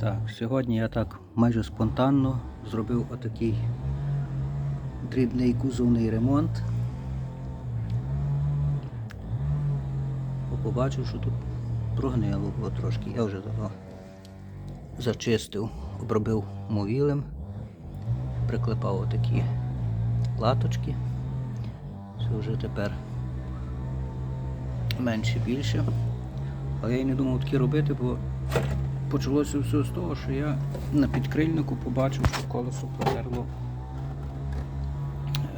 Так, сьогодні я так майже спонтанно зробив отакий дрібний кузовний ремонт. Побачив, що тут прогнило було трошки. Я вже того зачистив, обробив мовілем, приклепав отакі латочки. Це вже тепер менше більше. Але я й не думав такі робити, бо почалося все з того, що я на підкрильнику побачив, що колесо протерло.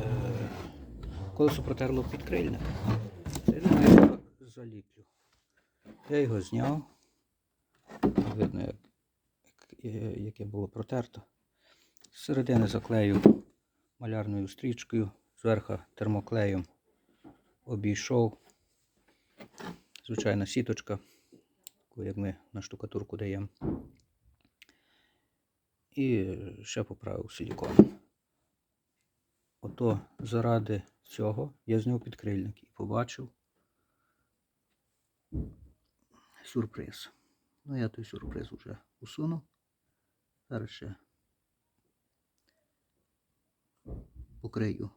е, Колесо протерло підкрильник. Я його заліплю. Я його зняв. Видно, як, е, яке було протерто. З середини заклею малярною стрічкою, зверху термоклеєм обійшов. Звичайна сіточка, таку, як ми на штукатурку даємо. І ще поправив силікон. Ото заради цього я зняв підкрильник і побачив сюрприз. Ну, я той сюрприз вже усунув. Зараз ще покрию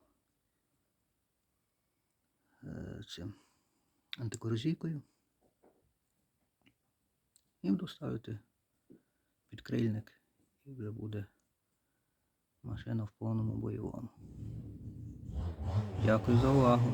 е, цим антикорозійкою. І буду ставити підкрильник і вже буде машина в повному бойовому. Дякую за увагу.